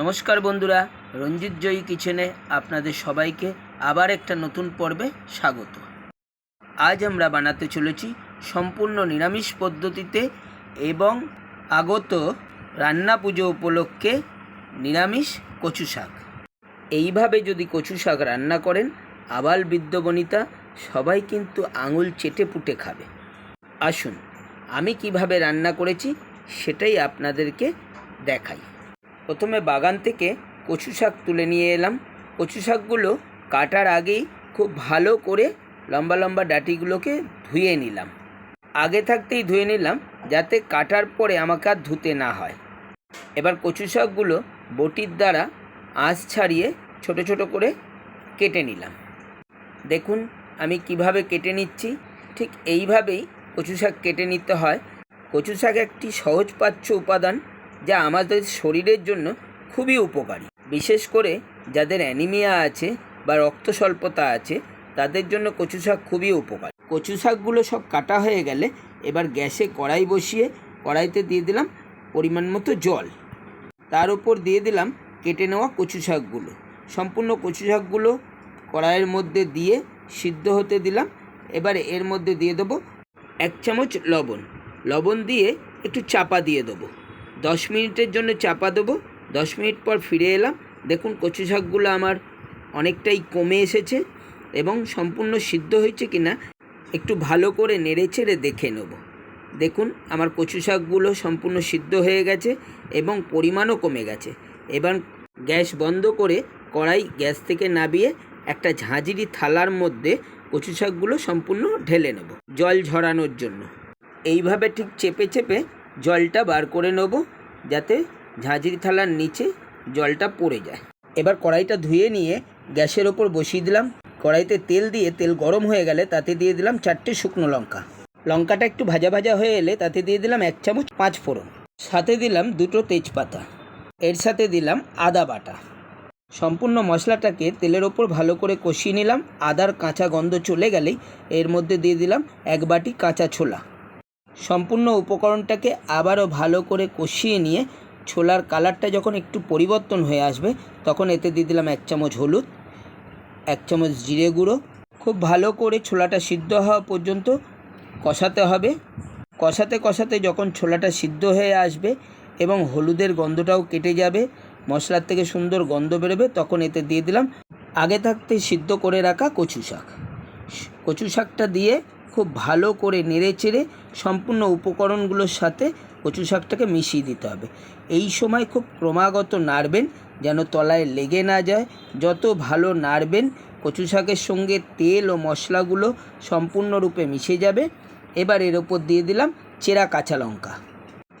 নমস্কার বন্ধুরা, রঞ্জিত জয়ী কিচেনে আপনাদের সবাইকে আবার একটা নতুন পর্বে স্বাগত। আজ আমরা বানাতে চলেছি সম্পূর্ণ নিরামিষ পদ্ধতিতে এবং আগত রান্না পুজো উপলক্ষে নিরামিষ কচু শাক। এইভাবে যদি কচু শাক রান্না করেন, আবাল বৃদ্ধ বনিতা সবাই কিন্তু আঙুল চেটে পুটে খাবে। আসুন, আমি কীভাবে রান্না করেছি সেটাই আপনাদেরকে দেখাই। প্রথমে বাগান থেকে কচু শাক তুলে নিয়ে এলাম। কচু শাকগুলো কাটার আগেই খুব ভালো করে লম্বা লম্বা ডাটিগুলোকে ধুয়ে নিলাম। আগে থাকতেই ধুয়ে নিলাম যাতে কাটার পরে আমাকে আর ধুতে না হয়। এবার কচু শাকগুলো বটির দ্বারা আঁশ ছাড়িয়ে ছোট ছোট করে কেটে নিলাম। দেখুন আমি কীভাবে কেটে নিচ্ছি। ঠিক এইভাবেই কচু শাক কেটে নিতে হয়। কচু শাক একটি সহজপাচ্য উপাদান। যা আমাদের শরীরের জন্য খুবই উপকারী। বিশেষ করে যাদের অ্যানিমিয়া আছে বা রক্ত স্বল্পতা আছে, তাদের জন্য কচু শাক খুবই উপকারী। কচু শাকগুলো সব কাটা হয়ে গেলে এবার গ্যাসে কড়াই বসিয়ে কড়াইতে দিয়ে দিলাম পরিমাণ মতো জল। তার উপর দিয়ে দিলাম কেটে নেওয়া কচু শাকগুলো। সম্পূর্ণ কচু শাকগুলো কড়াইয়ের মধ্যে দিয়ে সিদ্ধ হতে দিলাম। এবার এর মধ্যে দিয়ে দেবো এক চামচ লবণ। লবণ দিয়ে একটু চাপা দিয়ে দেবো। দশ মিনিটের জন্য চাপা দেবো। দশ মিনিট পর ফিরে এলাম। দেখুন, কচু শাকগুলো আমার অনেকটাই কমে এসেছে এবং সম্পূর্ণ সিদ্ধ হয়েছে কি না একটু ভালো করে নেড়ে চেড়ে দেখে নেব। দেখুন, আমার কচু শাকগুলো সম্পূর্ণ সিদ্ধ হয়ে গেছে এবং পরিমাণও কমে গেছে। এবার গ্যাস বন্ধ করে কড়াই গ্যাস থেকে নাবিয়ে একটা ঝাঁঝরি থালার মধ্যে কচু শাকগুলো সম্পূর্ণ ঢেলে নেব, জল ঝরানোর জন্য। এইভাবে ঠিক চেপে চেপে জলটা বার করে নেব, যাতে ঝাঁঝরি থালার নিচে জলটা পড়ে যায়। এবার কড়াইটা ধুয়ে নিয়ে গ্যাসের ওপর বসিয়ে দিলাম। কড়াইতে তেল দিয়ে তেল গরম হয়ে গেলে তাতে দিয়ে দিলাম চারটে শুকনো লঙ্কা। লঙ্কাটা একটু ভাজা ভাজা হয়ে এলে তাতে দিয়ে দিলাম এক চামচ পাঁচ ফোড়ন। সাথে দিলাম দুটো তেজপাতা। এর সাথে দিলাম আদা বাটা। সম্পূর্ণ মশলাটাকে তেলের ওপর ভালো করে কষিয়ে নিলাম। আদার কাঁচা গন্ধ চলে গেলেই এর মধ্যে দিয়ে দিলাম এক বাটি কাঁচা ছোলা। সম্পূর্ণ উপকরণটাকে আবারও ভালো করে কষিয়ে নিয়ে ছোলার কালারটা যখন একটু পরিবর্তন হয়ে আসবে, তখন এতে দিয়ে দিলাম এক চামচ হলুদ, এক চামচ জিরে গুঁড়ো। খুব ভালো করে ছোলাটা সিদ্ধ হওয়া পর্যন্ত কষাতে হবে। কষাতে কষাতে যখন ছোলাটা সিদ্ধ হয়ে আসবে এবং হলুদের গন্ধটাও কেটে যাবে, মশলার থেকে সুন্দর গন্ধ বেরোবে, তখন এতে দিয়ে দিলাম আগে থাকতে সিদ্ধ করে রাখা কচু শাক কচু শাকটা দিয়ে খুব ভালো করে নেড়ে চেড়ে সম্পূর্ণ উপকরণগুলোর সাথে কচু শাকটাকে মিশিয়ে দিতে হবে। এই সময় খুব ক্রমাগত নাড়বেন যেন তলায় লেগে না যায়। যত ভালো নাড়বেন কচু শাকের সঙ্গে তেল ও মশলাগুলো সম্পূর্ণরূপে মিশে যাবে। এবার এর ওপর দিয়ে দিলাম চেরা কাঁচা লঙ্কা।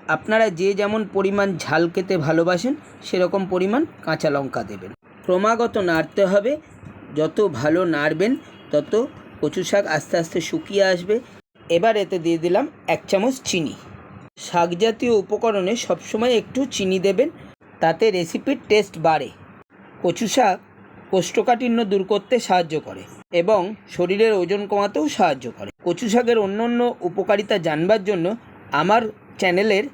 আপনারা যে যেমন পরিমাণ ঝাল খেতে ভালোবাসেন, সেরকম পরিমাণ কাঁচা লঙ্কা দেবেন। ক্রমাগত নাড়তে হবে। যত ভালো নাড়বেন, তত কচু শাক আস্তে আস্তে শুকিয়ে আসবে। এবার এতে দিয়ে দিলাম এক চামচ চিনি। শাক জাতীয় উপকরণে সবসময় একটু চিনি দেবেন, তাতে রেসিপির টেস্ট বাড়ে। কচু শাক কোষ্ঠকাঠিন্য দূর করতে সাহায্য করে এবং শরীরের ওজন কমাতেও সাহায্য করে। কচু শাকের অন্য অন্য উপকারিতা জানবার জন্য আমার চ্যানেলের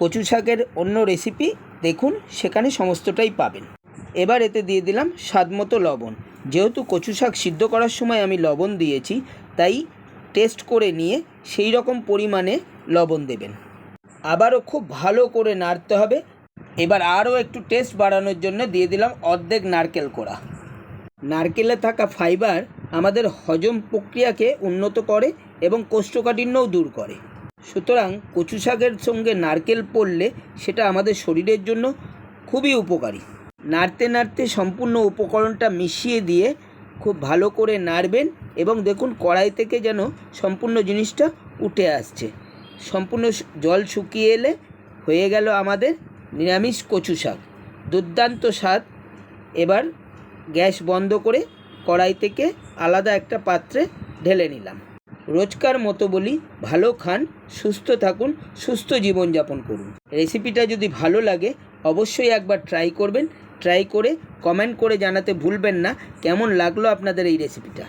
কচু শাকের অন্য রেসিপি দেখুন, সেখানে সমস্তটাই পাবেন। এবার এতে দিয়ে দিলাম স্বাদমতো লবণ। যেহেতু কচু শাক সিদ্ধ করার সময় আমি লবণ দিয়েছি, তাই টেস্ট করে নিয়ে সেই রকম পরিমাণে লবণ দেবেন। আবারও খুব ভালো করে নাড়তে হবে। এবার আরও একটু টেস্ট বাড়ানোর জন্য দিয়ে দিলাম অর্ধেক নারকেল কোড়া। নারকেলে থাকা ফাইবার আমাদের হজম প্রক্রিয়াকে উন্নত করে এবং কোষ্ঠকাঠিন্যও দূর করে। সুতরাং কচু শাকের সঙ্গে নারকেল পড়লে সেটা আমাদের শরীরের জন্য খুবই উপকারী। নাড়তে নাড়তে সম্পূর্ণ উপকরণটা মিশিয়ে দিয়ে খুব ভালো করে নাড়বেন এবং দেখুন কড়াই থেকে যেন সম্পূর্ণ জিনিসটা উঠে আসছে। সম্পূর্ণ জল শুকিয়ে এলে হয়ে গেল আমাদের নিরামিষ কচু শাক। দুর্দান্ত স্বাদ। এবার গ্যাস বন্ধ করে কড়াই থেকে আলাদা একটা পাত্রে ঢেলে নিলাম। রোজকার মতো বলি ভালো খান, সুস্থ থাকুন, সুস্থ জীবনযাপন করুন। রেসিপিটা যদি ভালো লাগে অবশ্যই একবার ট্রাই করবেন। ট্রাই করে কমেন্ট করে জানাতে ভুলবেন না। কেমন লাগল আপনাদের এই রেসিপিটা